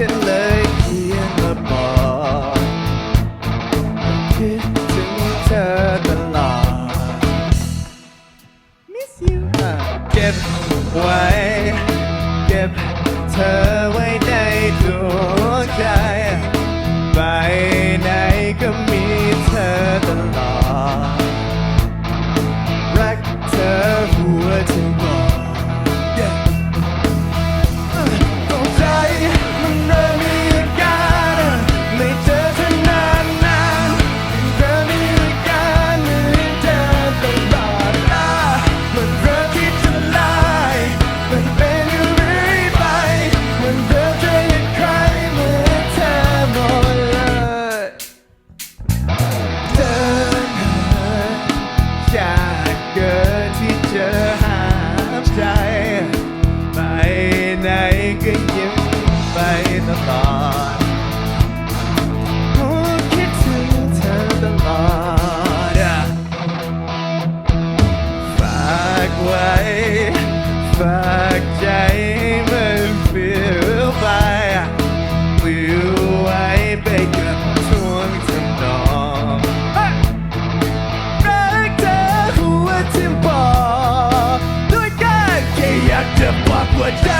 ฉันเลยเขียนมาบอกคิดถึงเธอตลอด Miss you เก็บไว้ เก็บเธอ ลอดผฝากไว้ ฝากใจมันเปลี่วไปปลิวไว้ไปกับช่งทำนอรักเธอหัวจมปอด้วยกันแค่อยากจะบอกว่าใจ